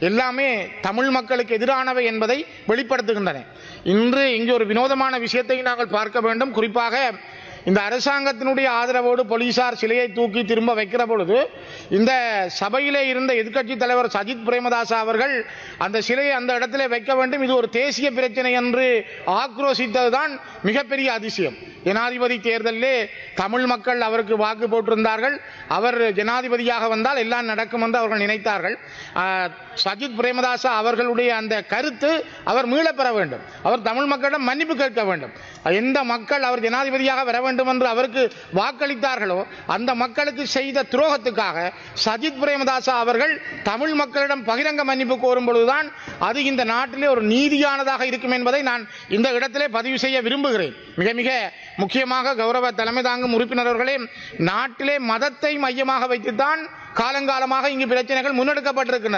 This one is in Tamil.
எல்லாமே தமிழ் மக்களுக்கு எதிரானவை என்பதை வெளிப்படுத்துகின்றன. இன்று இங்கே ஒரு வினோதமான விஷயத்தை நாங்கள் பார்க்க வேண்டும். குறிப்பாக இந்த அரசாங்கத்தினுடைய ஆதரவோடு போலீசார் சிலையை தூக்கி திரும்ப வைக்கிற பொழுது இந்த சபையிலே இருந்த எதிர்க்கட்சி தலைவர் சஜித் பிரேமதாசா அவர்கள் அந்த சிலையை அந்த இடத்திலே வைக்க வேண்டும். இது ஒரு தேசிய பிரச்சனை என்று ஆக்ரோசித்ததுதான் மிகப்பெரிய அதிசயம். ஜனாதிபதி தேர்தலிலே தமிழ் மக்கள் அவருக்கு வாக்கு போட்டிருந்தார்கள். அவர் ஜனாதிபதியாக வந்தால் எல்லாம் நடக்கும் என்று அவர்கள் நினைத்தார்கள். சஜித் பிரேமதாசா அவர்களுடைய அந்த கருத்து அவர் மீளப் பெற வேண்டும். அவர் தமிழ் மக்களிடம் மன்னிப்பு கேட்க வேண்டும். எந்த மக்கள் அவர் ஜனாதிபதியாக வர வேண்டும் என்று அவருக்கு வாக்களித்தார்களோ அந்த மக்களுக்கு செய்த துரோகத்துக்காக சஜித் பிரேமதாசா அவர்கள் தமிழ் மக்களிடம் பகிரங்க மன்னிப்பு கோரும் பொழுதுதான் அது இந்த நாட்டிலே ஒரு நீதியானதாக இருக்கும் என்பதை நான் இந்த இடத்திலே பதிவு செய்ய விரும்புகிறேன். மிக மிக முக்கியமாக கௌரவ தலைமை தாங்கும் உறுப்பினர்களே நாட்டிலே மதத்தை மையமாக வைத்துத்தான் காலங்காலமாக இங்கு பிரச்சனைகள் முன்னெடுக்கப்பட்டிருக்கின்றன.